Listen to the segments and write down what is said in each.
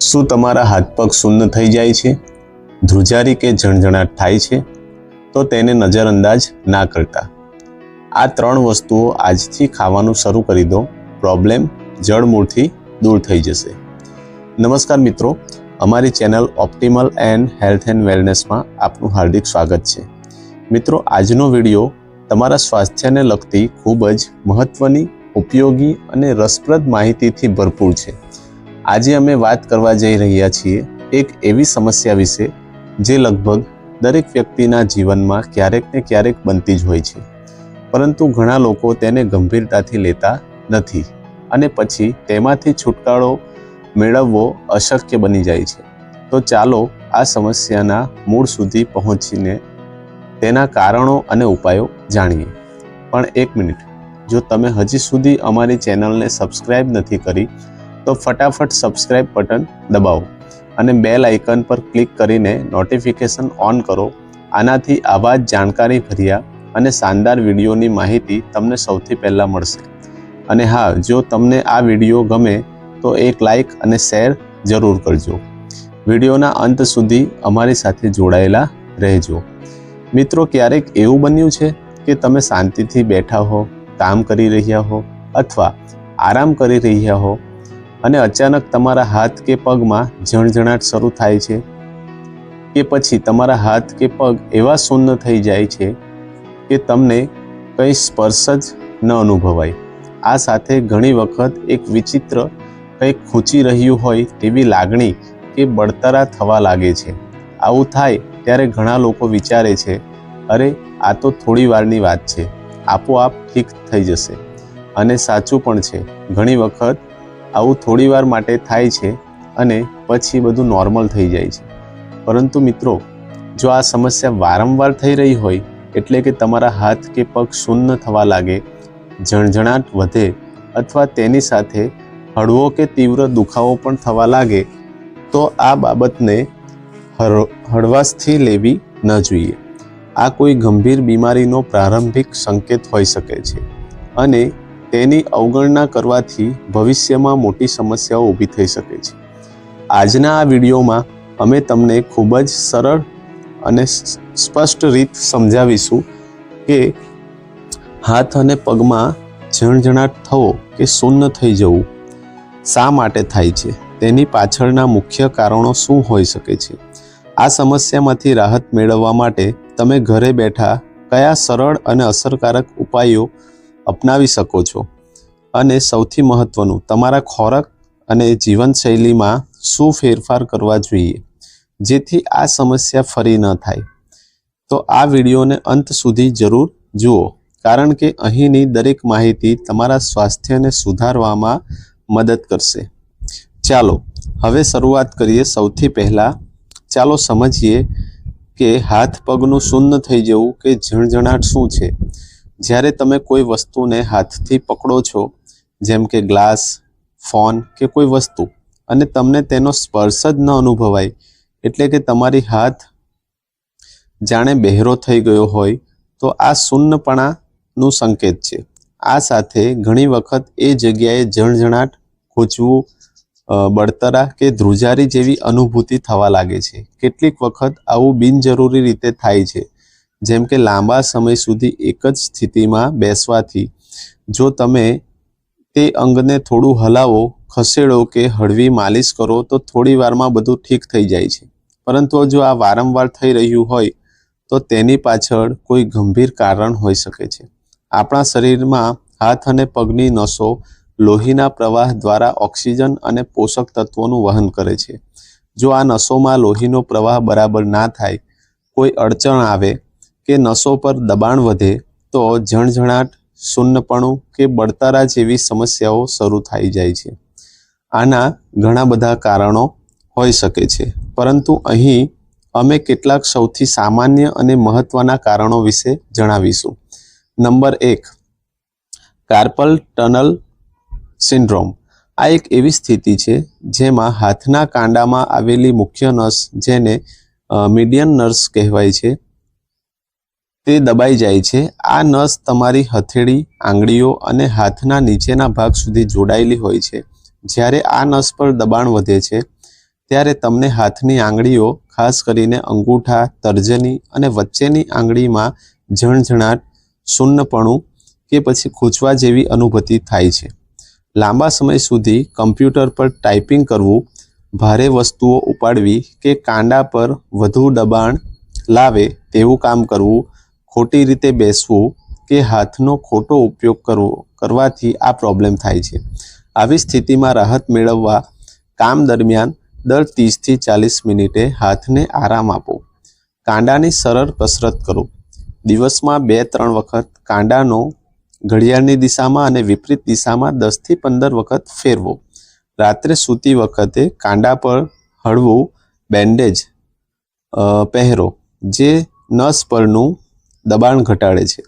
શું તમારા હાથ પગ શૂન્ય થઈ જાય છે? ધ્રુજારી કે જણજણાટ થાય છે? તો તેને નજરઅંદાજ ના કરતા. આ ત્રણ વસ્તુઓ આજથી ખાવાનું શરૂ કરી દો. પ્રોબ્લેમ જડમૂળથી દૂર થઈ જશે. નમસ્કાર મિત્રો, અમારી channel optimal and health and વેલનેસમાં આપનું હાર્દિક સ્વાગત છે. મિત્રો, આજનો વીડિયો તમારા સ્વાસ્થ્યને લગતી ખૂબ જ મહત્વની, ઉપયોગી અને રસપ્રદ માહિતીથી ભરપૂર છે. આજે અમે વાત કરવા જઈ રહ્યા છીએ એક એવી સમસ્યા વિશે જે લગભગ દરેક વ્યક્તિના જીવનમાં ક્યારેક ને ક્યારેક બનતી જ હોય છે. પરંતુ ઘણા લોકો તેને ગંભીરતાથી લેતા નથી અને પછી તેમાંથી છુટકારો મેળવવો અશક્ય બની જાય છે. તો ચાલો આ સમસ્યાના મૂળ સુધી પહોંચીને તેના કારણો અને ઉપાયો જાણીએ. પણ એક મિનિટ, જો તમે હજી સુધી અમારી ચેનલને સબસ્ક્રાઈબ નથી કરી તો ફટાફટ સબસ્ક્રાઇબ બટન દબાવો અને બેલ આઇકન પર ક્લિક કરીને નોટિફિકેશન ઓન કરો. આનાથી આવા જ જાણકારી ભર્યા અને શાનદાર વિડીયોની માહિતી તમને સૌથી પહેલાં મળશે. અને હા, જો તમને આ વીડિયો ગમે તો એક લાઇક અને શેર જરૂર કરજો. વિડીયોના અંત સુધી અમારી સાથે જોડાયેલા રહેજો. મિત્રો, ક્યારેક એવું બન્યું છે કે તમે શાંતિથી બેઠા હો, કામ કરી રહ્યા હો અથવા આરામ કરી રહ્યા હો અને અચાનક તમારા હાથ કે પગમાં જણજણાટ શરૂ થાય છે કે પછી તમારા હાથ કે પગ એવા શૂન્ય થઈ જાય છે કે તમને કંઈ સ્પર્શ જ ન અનુભવાય. આ સાથે ઘણી વખત એક વિચિત્ર કંઈક ખૂંચી રહ્યું હોય તેવી લાગણી કે બળતરા થવા લાગે છે. આવું થાય ત્યારે ઘણા લોકો વિચારે છે, અરે, આ તો થોડી વારની વાત છે. આપોઆપ ઠીક થઈ જશે. અને સાચું પણ છે. ઘણી વખત આવું થોડી વાર માટે થાય છે અને પછી બધું નોર્મલ થઈ જાય છે. પરંતુ મિત્રો, જો આ સમસ્યા વારંવાર થઈ રહી હોય, એટલે કે તમારા હાથ કે પગ શૂન્ય થવા લાગે, ઝણઝણાટ વધે અથવા તેની સાથે હળવો કે તીવ્ર દુખાવો પણ થવા લાગે, તો આ બાબતને હળવાશથી લેવી ન જોઈએ. આ કોઈ ગંભીર બીમારીનો પ્રારંભિક સંકેત હોઈ શકે છે. અને તેની અવગણના કરવાથી ભવિષ્યમાં મોટી સમસ્યાઓ ઊભી થઈ શકે છે. આજના આ વિડીયોમાં અમે તમને ખૂબ જ સરળ અને સ્પષ્ટ રીત સમજાવીશું કે હાથ અને પગમાં જણજણાટ થવો કે શૂન્ય થઈ જવું શા માટે થાય છે? તેની પાછળના મુખ્ય કારણો શું હોઈ શકે છે? આ સમસ્યામાંથી રાહત મેળવવા માટે તમે ઘરે બેઠા કયા સરળ અને અસરકારક ઉપાયો અપનાવી શકો છો. અને સૌથી મહત્વનું, તમારા ખોરાક અને જીવનશૈલીમાં શું ફેરફાર કરવા જોઈએ, જેથી આ સમસ્યા ફરી ન થાય. તો આ વિડીયોને અંત સુધી જરૂર જુઓ, કારણ કે અહીંની દરેક માહિતી તમારા સ્વાસ્થ્યને સુધારવામાં મદદ કરશે. ચાલો, હવે શરૂઆત કરીએ સૌથી પહેલાં. ચાલો સમજીએ કે હાથ પગનું શૂન્ય થઈ જવું કે ઝણઝણાટ શું છે? જ્યારે તમે કોઈ વસ્તુને હાથથી પકડો છો, જેમ કે ગ્લાસ, ફોન કે કોઈ વસ્તુ, અને તમને તેનો સ્પર્શ જ ન અનુભવાય, એટલે કે તમારી હાથ જાણે બહેરો થઈ ગયો હોય, તો આ શૂન્યપણાનું સંકેત છે. આ સાથે ઘણી વખત એ જગ્યાએ જણજણાટ ખૂંચવું બળતરા કે ધ્રુજારી જેવી અનુભૂતિ થવા લાગે છે. કેટલીક વખત આવું બિનજરૂરી રીતે થાય છે. જેમ કે લાંબા સમય સુધી એક જ સ્થિતિમાં બેસવાથી, જો તમે તે અંગને થોડું હલાવો, ખસેડો કે હળવી માલિશ કરો, તો થોડી વારમાં બધું ઠીક થઈ જાય છે. પરંતુ જો આ વારંવાર થઈ રહ્યું હોય, તો તેની પાછળ કોઈ ગંભીર કારણ હોઈ શકે છે. આપણા શરીરમાં હાથ અને પગની નસો લોહીના પ્રવાહ દ્વારા ઓક્સિજન અને પોષક તત્વોનું વહન કરે છે. જો આ નસોમાં લોહીનો પ્રવાહ બરાબર ના થાય, કોઈ અડચણ આવે કે નસો પર દબાણ વધે તો જણજણાટ શૂન્યપણું કે બળતરા જેવી સમસ્યાઓ શરૂ થઈ જાય છે. આના ઘણા બધા કારણો હોઈ શકે છે. પરંતુ અહીં અમે કેટલાક સૌથી સામાન્ય અને મહત્વના કારણો વિશે જણાવીશું. નંબર એક, કાર્પલ ટનલ સિન્ડ્રોમ. આ એક એવી સ્થિતિ છે જેમાં હાથના કાંડામાં આવેલી મુખ્ય નસ જેને મીડિયન નર્સ કહેવાય છે. તે દબાઈ જાય છે. આ નસ તમારી હથેળી, આંગળીઓ અને હાથના નીચેના ભાગ સુધી જોડાયેલી હોય છે. જ્યારે આ નસ પર દબાણ વધે છે, ત્યારે તમને હાથની આંગળીઓ, ખાસ કરીને અંગૂઠા, તર્જની અને વચ્ચેની આંગળીમાં ઝણઝણાટ શૂન્યપણું કે પછી ખૂંચવા જેવી અનુભૂતિ થાય છે. લાંબા સમય સુધી કમ્પ્યુટર પર ટાઈપિંગ કરવું, ભારે વસ્તુઓ ઉપાડવી કે કાંડા પર વધુ દબાણ લાવે તેવું કામ કરવું ખોટી રીતે બેસવું કે હાથનો ખોટો ઉપયોગ કરવો, કરવાથી આ પ્રોબ્લેમ થાય છે. આવી સ્થિતિમાં રાહત મેળવવા કામ દરમિયાન દર ત્રીસથી ચાલીસ મિનિટે હાથને આરામ આપો. કાંડાની સરળ કસરત કરો. દિવસમાં બે, ત્રણ વખત કાંડાનો ઘડિયાળની દિશામાં અને વિપરીત દિશામાં દસથી પંદર વખત ફેરવો. રાત્રે સૂતી વખતે કાંડા પર હળવું બેન્ડેજ પહેરો, જે નસ પરનું દબાણ ઘટાડે છે.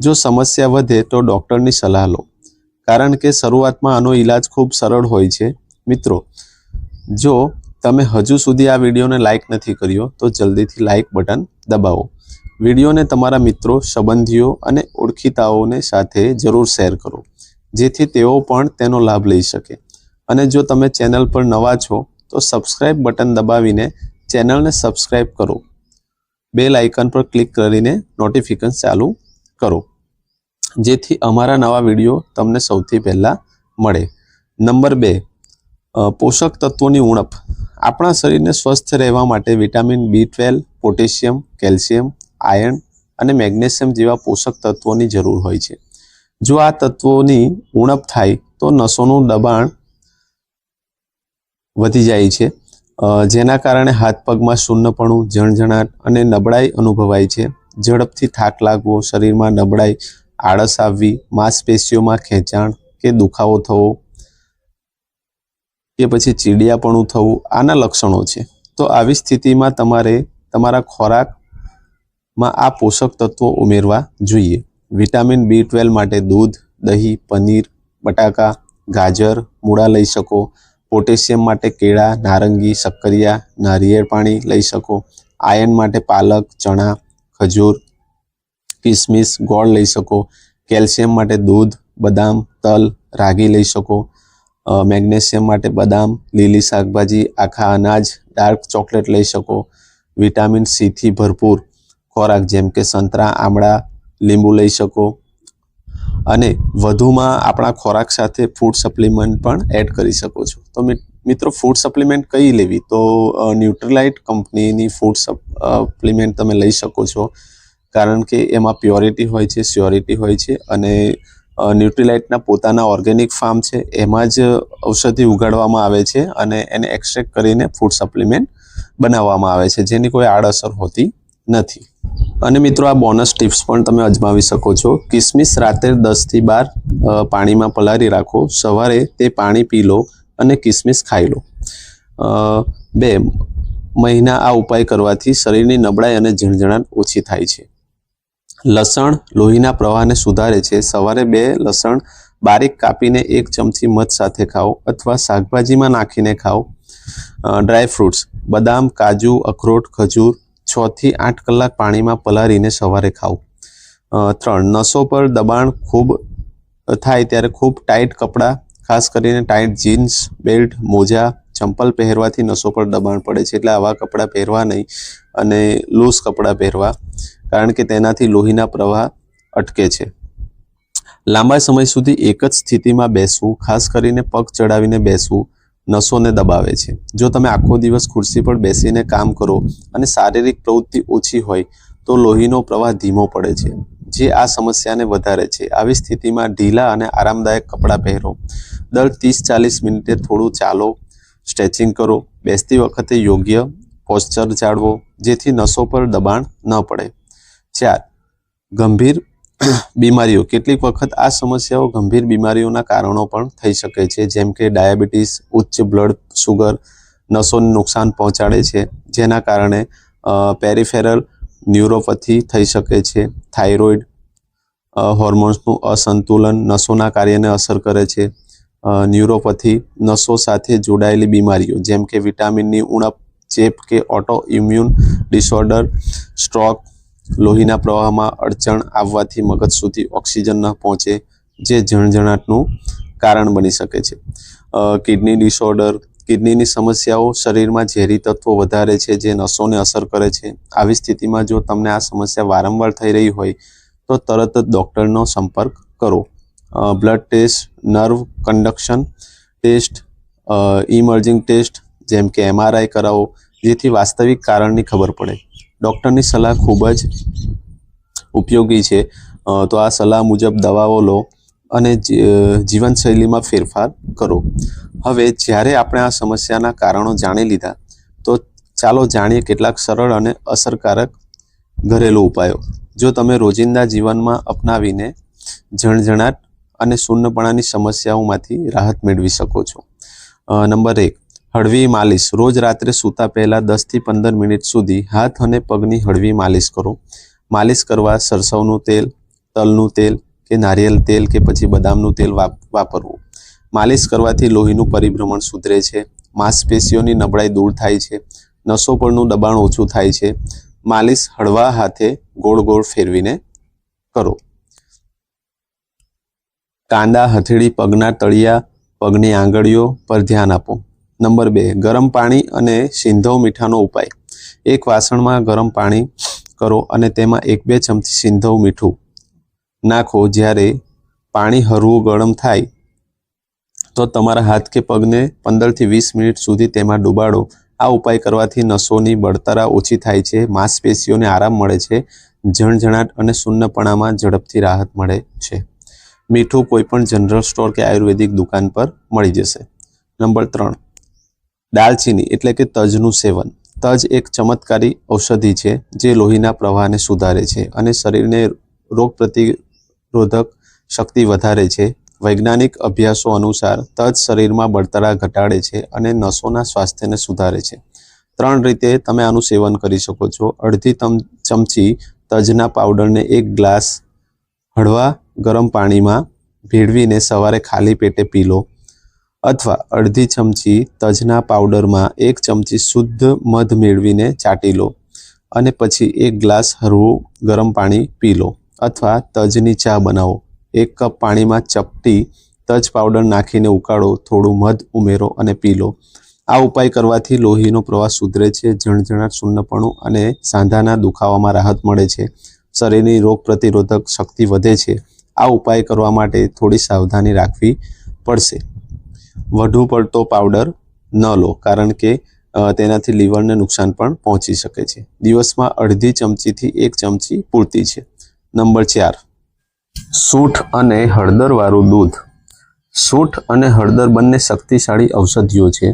જો સમસ્યા વધે તો ડૉક્ટરની સલાહ લો. કારણ કે શરૂઆતમાં આનો ઈલાજ ખૂબ સરળ હોય છે. મિત્રો, જો તમે હજુ સુધી આ વિડીયોને લાઇક નથી કર્યો, તો જલ્દીથી લાઇક બટન દબાવો. વિડીયોને તમારા મિત્રો, સંબંધીઓ અને ઓળખીતાઓને સાથે જરૂર શેર કરો, જેથી તેઓ પણ તેનો લાભ લઈ શકે. અને જો તમે ચેનલ પર નવા છો, તો સબસ્ક્રાઇબ બટન દબાવીને ચેનલને સબસ્ક્રાઇબ કરો. બેલ આઇકન પર ક્લિક કરીને નોટિફિકેશન ચાલુ કરો. જેથી અમારા નવા વીડિયો તમને સૌથી પહેલાં મળે. નંબર બે પોષક તત્વોની ઉણપ. આપણા શરીરને સ્વસ્થ રહેવા માટે vitamin B twelve, potassium, calcium, iron અને મેગ્નેશિયમ જેવા પોષક તત્વોની જરૂર હોય છે. જો આ તત્વોની ઉણપ થાય તો નસોનું દબાણ વધી જાય છે. જેના કારણે હાથ પગમાં શૂન્યપણું, જણજણાટ અને નબળાઈ અનુભવાય છે. ઝડપથી થાક લાગવો, શરીરમાં નબળાઈ, આળસ આવવી, માંસપેશીઓમાં ખેંચાણ કે દુખાવો થવો કે પછી ચીડિયાપણું થવું, આના લક્ષણો છે. તો આવી સ્થિતિમાં તમારે તમારા ખોરાકમાં આ પોષક તત્વો ઉમેરવા જોઈએ. વિટામિન બી ટ્વેલ્વ માટે દૂધ, દહીં, પનીર, બટાકા, ગાજર, મૂળા લઈ શકો. પોટેશિયમ માટે કેળા, નારંગી શક્કરિયા નારિયેળ પાણી લઈ શકો. આયર્ન માટે પાલક, ચણા, ખજૂર, કિસમિસ, ગોળ લઈ શકો. કેલ્શિયમ માટે દૂધ, બદામ, તલ, રાગી લઈ શકો. મેગ્નેશિયમ માટે બદામ, લીલી શાકભાજી, આખા અનાજ, ડાર્ક ચોકલેટ લઈ શકો. વિટામિન સીથી ભરપૂર ખોરાક જેમ કે સંતરા, આમળા, લીંબુ લઈ શકો. અને વધુમાં આપણા ખોરાક સાથે ફૂડ સપ્લિમેન્ટ પણ એડ કરી શકો છો. તો મિત્રો ફૂડ સપ્લિમેન્ટ કઈ લેવી? તો ન્યુટ્રલાઇટ કંપનીની ફૂડ સપ્લિમેન્ટ તમે લઈ શકો છો. કારણ કે એમાં પ્યોરિટી હોય છે સ્યોરિટી હોય છે અને ન્યુટ્રીલાઇટના પોતાના ઓર્ગેનિક ફાર્મ છે, એમાં જ ઔષધિ ઉગાડવામાં આવે છે અને એને એક્સટ્રેક્ટ કરીને ફૂડ સપ્લિમેન્ટ બનાવવામાં આવે છે, જેની કોઈ આડઅસર હોતી નથી. અને મિત્રો આ બોનસ ટિપ્સ પણ તમે અજમાવી શકો છો. કિસમિસ રાત્રે દસથી બાર પાણીમાં પલાળી રાખો. સવારે તે પાણી પી લો અને કિસમિસ ખાઈ લો. બે, મહિના આ ઉપાય કરવાથી શરીરની નબળાઈ અને ઝીણઝણાટ ઓછી થાય છે. લસણ લોહીના પ્રવાહને સુધારે છે. સવારે બે લસણ બારીક કાપીને એક ચમચી મધ સાથે ખાઓ અથવા શાકભાજીમાં નાખીને ખાઓ. ડ્રાય ફ્રૂટ્સ બદામ, કાજુ, અખરોટ, ખજૂર છ થી આઠ કલાક પાણીમાં પલાળીને સવારે ખાવું. ત્રણ, નસો પર દબાણ ખૂબ થાય ત્યારે ખૂબ ટાઈટ કપડાં, ખાસ કરીને ટાઈટ જીન્સ, બેલ્ટ, મોજા, ચંપલ પહેરવાથી નસો પર દબાણ પડે છે. એટલે આવા કપડાં પહેરવા નહીં અને લૂઝ કપડાં પહેરવા, કારણ કે તેનાથી લોહીના પ્રવાહ અટકે છે. લાંબા સમય સુધી એક જ સ્થિતિમાં બેસવું, ખાસ કરીને પગ ચડાવીને બેસવું નસોને દબાવે છે. જો તમે આખો દિવસ ખુરશી પર બેસીને કામ કરો અને શારીરિક પ્રવૃત્તિ ઓછી હોય, તો લોહીનો પ્રવાહ ધીમો પડે છે, જે આ સમસ્યાને વધારે છે. આવી સ્થિતિમાં ઢીલા અને આરામદાયક કપડાં પહેરો. દર ત્રીસ ચાલીસ મિનિટે થોડું ચાલો, સ્ટ્રેચિંગ કરો, બેસતી વખતે યોગ્ય પોસ્ચર જાળવો, જેથી નસો પર દબાણ ન પડે. ચાર, ગંભીર બીમારીઓ. કેટલીક વખત આ સમસ્યાઓ ગંભીર બીમારીઓના કારણો પણ થઈ શકે છે, જેમ કે ડાયાબિટીસ, ઉચ્ચ બ્લડ શુગર નસોને નુકસાન પહોંચાડે છે, જેના કારણે પેરિફેરલ ન્યુરોપથી થઈ શકે છે, થાઇરોઇડ હોર્મોન્સનું અસંતુલન નસોના કાર્યને અસર કરે છે ન્યુરોપથી નસો સાથે જોડાયેલી બીમારીઓ, જેમ કે વિટામિનની ઉણપ, ચેપ કે ઓટો ઇમ્યુન ડિસઓર્ડર, સ્ટ્રોક લોહીના પ્રવાહમાં અડચણ આવવાથી મગજ સુધી ઓક્સિજન ન પહોંચે, જે ઝણઝણાટનું કારણ બની શકે છે. કિડની ડિસઓર્ડર, કિડનીની સમસ્યાઓ શરીરમાં ઝેરી તત્વો વધારે છે જે નસોને અસર કરે છે. આવી સ્થિતિમાં જો તમને આ સમસ્યા વારંવાર થઈ રહી હોય, તો તરત જ ડૉક્ટરનો સંપર્ક કરો. Blood test, nerve conduction test imaging test, જેમ કે એમઆરઆઈ કરાવો, જેથી વાસ્તવિક કારણની ખબર પડે. ડૉક્ટરની સલાહ ખૂબ જ ઉપયોગી છે. તો આ સલાહ મુજબ દવાઓ લો અને જીવનશૈલીમાં ફેરફાર કરો. હવે જ્યારે આપણે આ સમસ્યાના કારણો જાણી લીધા, તો ચાલો જાણીએ કેટલાક સરળ અને અસરકારક ઘરેલું ઉપાયો. જો તમે રોજિંદા જીવનમાં અપનાવીને જણજણાટ અને શૂન્યપણાની સમસ્યાઓમાંથી રાહત મેળવી શકો છો. નંબર એક હળવી માલિશ. રોજ રાત્રે સૂતા પહેલાં દસથી પંદર મિનિટ સુધી હાથ અને પગની હળવી માલિશ કરો. માલિશ કરવા સરસવનું તેલ, તલનું તેલ કે નારિયેલ તેલ કે પછી બદામનું તેલ વાપ- વાપરવું. માલિશ કરવાથી લોહીનું પરિભ્રમણ સુધરે છે. માંસપેશીઓની નબળાઈ દૂર થાય છે. નસો પરનું દબાણ ઓછું થાય છે. માલિશ હળવા હાથે ગોળ ગોળ ફેરવીને કરો. કાંદા, હથેળી, પગના તળિયા, પગની આંગળીઓ પર ધ્યાન આપો. નંબર બે, ગરમ પાણી અને સિંધવ મીઠાનો ઉપાય. એક વાસણમાં ગરમ પાણી કરો અને તેમાં એક બે ચમચી સિંધવ મીઠું નાખો. જ્યારે પાણી હળવું ગરમ થાય, તો તમારા હાથ કે પગને પંદરથી વીસ મિનિટ સુધી તેમાં ડુબાડો. આ ઉપાય કરવાથી નસોની બળતરા ઓછી થાય છે, માંસપેશીઓને આરામ મળે છે જણજણાટ અને શૂન્યપણામાં ઝડપથી રાહત મળે છે. મીઠું કોઈપણ જનરલ સ્ટોર કે આયુર્વેદિક દુકાન પર મળી જશે. નંબર ત્રણ દાલચીની એટલે કે તજનું સેવન. તજ એક ચમત્કારી ઔષધિ છે જે લોહીના પ્રવાહને સુધારે છે અને શરીરને રોગ પ્રતિરોધક શક્તિ વધારે છે. વૈજ્ઞાનિક અભ્યાસો અનુસાર તજ શરીરમાં બળતરા ઘટાડે છે અને નસોના સ્વાસ્થ્યને સુધારે છે. ત્રણ રીતે તમે આનું સેવન કરી શકો છો. અડધી તમ- ચમચી તજના પાવડરને એક ગ્લાસ હળવા ગરમ પાણીમાં ભેળવીને સવારે ખાલી પેટે પી લો. અથવા અડધી ચમચી તજના પાવડરમાં એક ચમચી શુદ્ધ મધ મેળવીને ચાટી લો અને પછી એક ગ્લાસ હળવું ગરમ પાણી પી લો અથવા તજની ચા બનાવો. એક કપ પાણીમાં ચપટી તજ પાવડર નાખીને ઉકાળો, થોડું મધ ઉમેરો અને પી લો. આ ઉપાય કરવાથી લોહીનો પ્રવાહ સુધરે છે જણજણાટ શૂન્યપણું અને સાંધાના દુખાવામાં રાહત મળે છે. શરીરની રોગ પ્રતિરોધક શક્તિ વધે છે. આ ઉપાય કરવા માટે થોડી સાવધાની રાખવી પડશે. વધુ પડતો પાવડર ન લો, કારણ કે તેનાથી લીવરને નુકસાન પણ પહોંચી શકે છે. દિવસમાં અડધી ચમચીથી એક ચમચી પૂરતી છે. નંબર ચાર. સૂઠ અને હળદરવાળું દૂધ. સૂઠ અને હળદર બંને શક્તિશાળી ઔષધિઓ છે,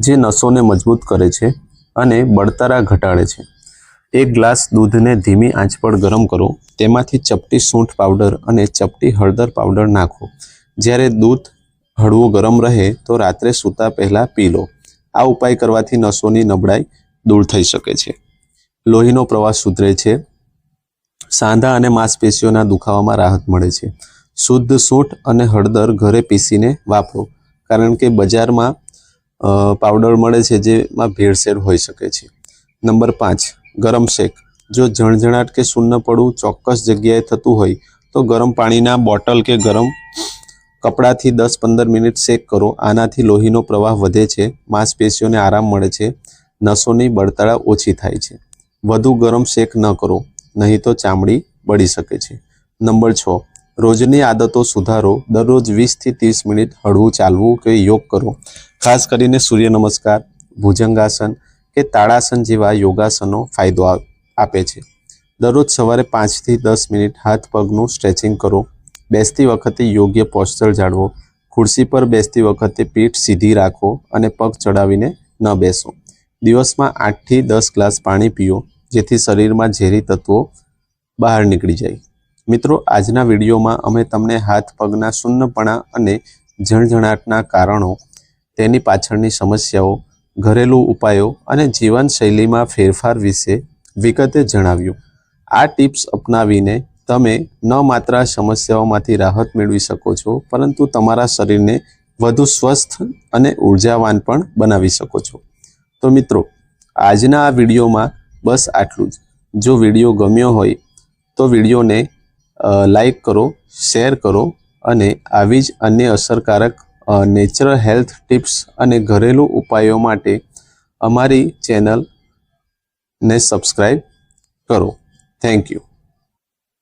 જે નસોને મજબૂત કરે છે અને બળતરા ઘટાડે છે. એક ગ્લાસ દૂધને ધીમી આંચ પર ગરમ કરો. તેમાંથી ચપટી સૂંઠ પાવડર અને ચપટી હળદર પાવડર નાખો. જ્યારે દૂધ હળવું ગરમ રહે તો રાત્રે સૂતા પહેલાં પી લો. આ ઉપાય કરવાથી નસોની નબળાઈ દૂર થઈ શકે છે. લોહીનો પ્રવાહ સુધરે છે. સાંધા અને માંસપેશીઓના દુખાવામાં રાહત મળે છે. શુદ્ધ સૂંઠ અને હળદર ઘરે પીસીને વાપરો, કારણ કે બજારમાં પાવડર મળે છે જેમાં ભેળસેળ હોઈ શકે છે. નંબર પાંચ, ગરમ શેક. જો જણઝણાટ કે શૂન્યપણું ચોક્કસ જગ્યાએ થતું હોય, તો ગરમ પાણીના બોટલ કે ગરમ કપડાથી દસ પંદર મિનિટ શેક કરો. આનાથી લોહીનો પ્રવાહ વધે છે. માંસપેશીઓને આરામ મળે છે. નસોની બળતરા ઓછી થાય છે. વધુ ગરમ શેક ન કરો, નહીં તો ચામડી બળી શકે છે. નંબર છ, રોજની આદતો સુધારો. દરરોજ વીસથી ત્રીસ મિનિટ હળવું ચાલવું કે યોગ કરો. ખાસ કરીને સૂર્ય નમસ્કાર, ભુજંગાસન કે તાળાસન જેવા યોગાસનો ફાયદો આપે છે. દરરોજ સવારે પાંચથી દસ મિનિટ હાથ પગનું સ્ટ્રેચિંગ કરો. બેસતી વખતે યોગ્ય પોસ્ચર જાળવો ખુરશી પર બેસતી વખતે પીઠ સીધી રાખો અને પગ ચડાવીને ન બેસો. દિવસમાં આઠથી દસ ગ્લાસ પાણી પીઓ, જેથી શરીરમાં ઝેરી તત્વો બહાર નીકળી જાય. મિત્રો, આજના વિડીયોમાં અમે તમને હાથ પગના શૂન્યપણા અને જણજણાટના કારણો, તેની પાછળની સમસ્યાઓ, ઘરેલું ઉપાયો અને જીવનશૈલીમાં ફેરફાર વિશે વિગતે જણાવ્યું. આ ટિપ્સ અપનાવીને તમે ન માત્ર સમસ્યાઓમાંથી રાહત મેળવી શકો છો, પરંતુ તમારા શરીરને વધુ સ્વસ્થ અને ઉર્જાવાન પણ બનાવી શકો છો. તો મિત્રો, આજના આ વિડીયોમાં બસ આટલું જ. જો વીડિયો ગમ્યો હોય તો વિડીયોને લાઈક કરો, શેર કરો અને આવી જ અન્ય અસરકારક નેચરલ હેલ્થ ટિપ્સ અને ઘરેલું ઉપાયો માટે અમારી ચેનલને સબસ્ક્રાઈબ કરો. Thank you.